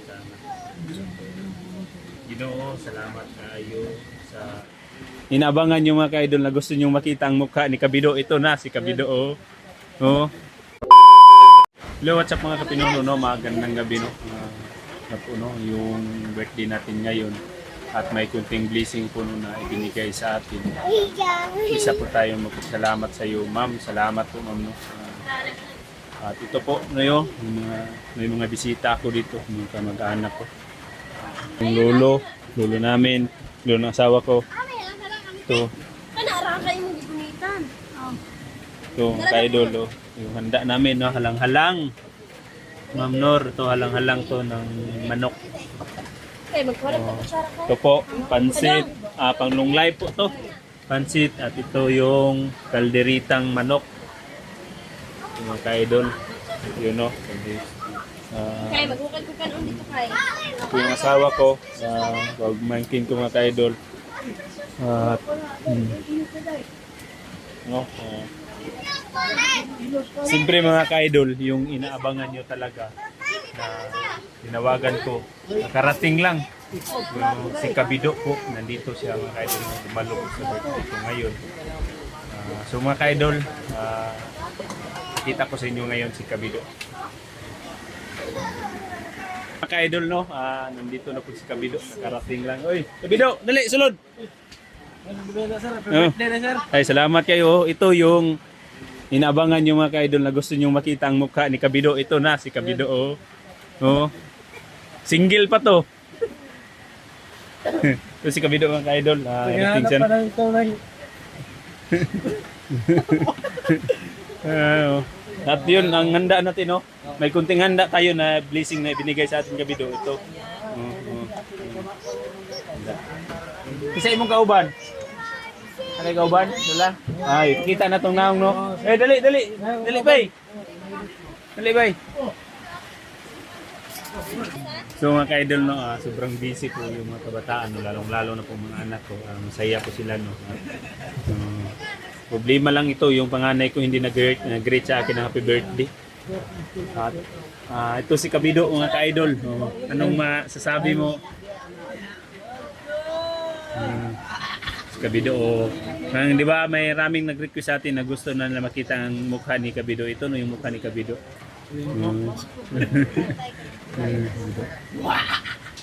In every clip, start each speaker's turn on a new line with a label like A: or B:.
A: sana. Ginoo, salamat kayo sa Inabangan yung mga ka-idol na gusto nyo makita ang mukha ni Kabido. Ito na si Kabido oh. Oh. Hello, what's up mga kapinuno, no? Magandang gabi, no? Uh, na po, no? Yung birthday natin ngayon. At may kunting blessing po no, na ibinigay sa atin. Isa po tayo magpasalamat sa iyo, ma'am. Salamat po, ma'am, no? Ah, at ito po, ngayon, yung mga, may mga bisita ako dito, mga kamag-anak ko. Yung lolo, lolo namin, lolo ng asawa ko. Ito,
B: Kanara kayo mong gigunitan. Oh.
A: ito, kay lolo. Yung handa namin, no? Halang-halang. Ma'am Nor, ito halang-halang to ng manok.
B: Ka.
A: Ito po, pansit, ah, panglunglay po to. Pansit at ito yung kalderitang manok. Yung mga ka-idol. Yun no. Ah,
B: Okay, maghukay-hukay nun dito kay.
A: ito yung asawa ko. Uh, wag mangkin ko mga ka-idol. At, hmm. no, ah. Siyempre mga ka-idol, yung inaabangan nyo talaga na tinawagan ko. Nakarating lang. Yung si Kabido po, nandito siya mga ka-idol na dumalo sa birthday ko ngayon. Ah, so mga ka-idol, ah, kita ko sa inyo ngayon si Kabido. Mga ka-idol no, ah, nandito na po si Kabido, nakarating lang. Oy, Kabido, dali, sulod! Oh. Ay, salamat kayo. Ito yung inaabangan yung mga ka-idol na gusto nyo makita ang mukha ni Kabido. Ito na, si Kabido. Oh. Oh. Single pa to. ito si Kabido mga ka-idol. Ah, siya. Ah, oh. At yun, ang handa natin, no? May kunting handa tayo na blessing na ibinigay sa ating Kabido. Ito. Oh, oh. Handa. Isa imong kauban. Ano yung kauban? Dala? Ay, kita na tong naong, no? Eh, dali, dali. Dali, bay. Dali, bay. So mga ka-idol, no, ah, sobrang busy po yung mga kabataan, no, lalong-lalo na po mga anak ko. Ah, masaya po sila, no. Ah, problema lang ito, yung panganay ko hindi nag-greet, sa akin ng happy birthday. At ah, ito si Kabido, mga ka-idol. Oh, anong masasabi mo? Hmm. Si Kabido, oh. Ang, di ba, may raming nag-request sa atin na gusto na nila makita ang mukha ni Kabido. Ito no, yung mukha ni Kabido. Hmm.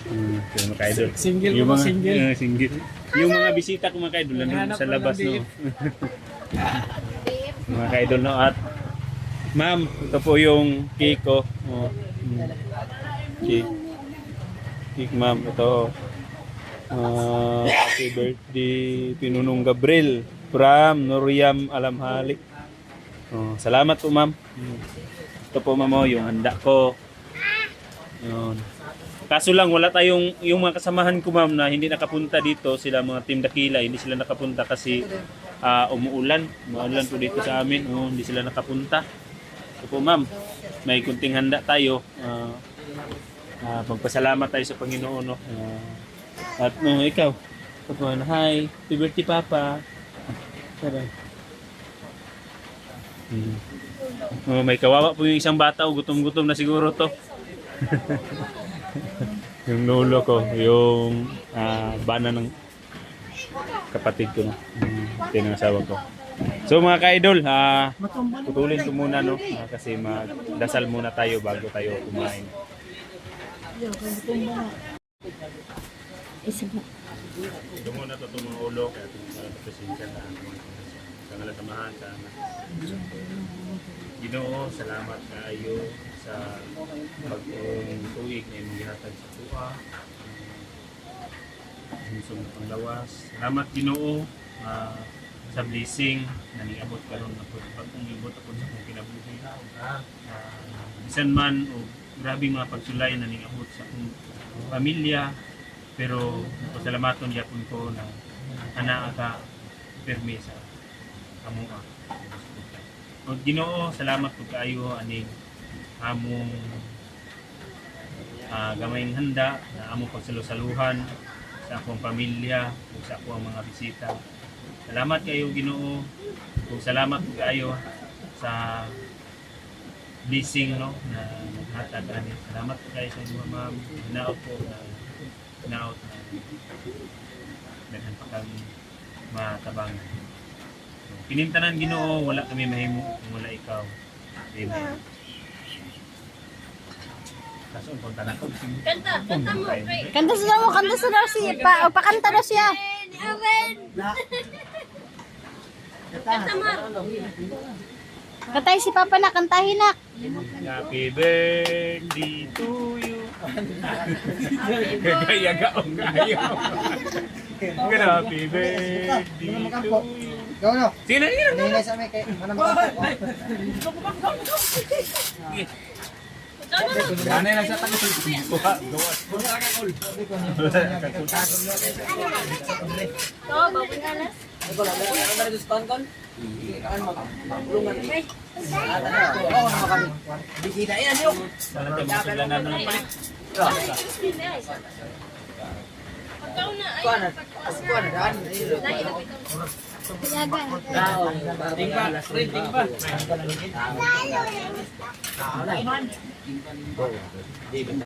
A: Yung mga idol.
C: Single
A: yung mga,
C: single.
A: eh, single. Yung mga bisita ko mga idol,
C: Hanap
A: sa labas no. mga idol no at Ma'am, ito po yung cake ko. Oh. Mm. Cake. Cake ma'am, ito. Ah, happy birthday Pinunong Gabriel from Noriam Alamhalik. Oh, salamat po ma'am. Mm. Ito po ma'am oh, yung handa ko. Yun. Kaso lang wala tayong yung mga kasamahan ko ma'am na hindi nakapunta dito, sila mga team Dakila, hindi sila nakapunta kasi ah, umuulan. Umuulan po dito sa amin. Oh, hindi sila nakapunta. So po ma'am, may kunting handa tayo. Ah, ah, pagpasalamat tayo sa Panginoon. No? Ah, at no, ikaw, Papa, hi, happy birthday Papa. Tara. Hmm. Oh, may kawawa po yung isang bata, oh, gutom-gutom na siguro to. yung lolo ko, yung ah, bana ng kapatid ko na, yung tinangasawa ko. So mga ka-idol, ah, putulin ko muna no, ah, kasi magdasal muna tayo bago tayo kumain. Ito muna to itong ulo, kaya mga presensya na sa ngalasamahan sa Ginoo, salamat kayo sa pagtuig na imong gihatag sa tuwa. Hinsong panglawas. Salamat Ginoo ah, sa blessing na niabot karon na pagkong libot ako sa akong kinabuhi. Ah, bisan man o grabe mga pagsulay na niabot sa akong pamilya pero pasalamaton yapon ko na ana ka permi sa amo ah. O Ginoo, salamat po kayo aning among ah, gamayng handa na among pagsalusaluhan sa akong pamilya o sa akong mga bisita. Salamat kayo Ginoo. Ug salamat po kayo sa blessing no na hatag ani. Salamat po kayo sa inyo ma'am. Hinaot po na hinaot na daghan pa kami matabang. So, Kinintanan Ginoo, wala kami mahimo kung wala ikaw. Amen. Kaso kung tanan ko
B: Kanta, kanta mo.
C: Kanta sa daw, kanta sa siya. Pa, o, pakanta daw siya.
B: Mo.
C: Katay si Papa na, kantahin na.
A: Happy birthday to you. Gaya gaong gaya. Happy birthday to you.
D: Gawin no.
A: Sino yun?
D: Hinihingay sa amin kay manang.
A: Ganay lang sa tayo. Gawa.
B: Oo, babang alas.
A: Sana tayo masuglan na ng palit.
B: Pagkaw na, ay, pagkawas nga. Lahi na bitaw.
D: Tingpa, rin, tingpa.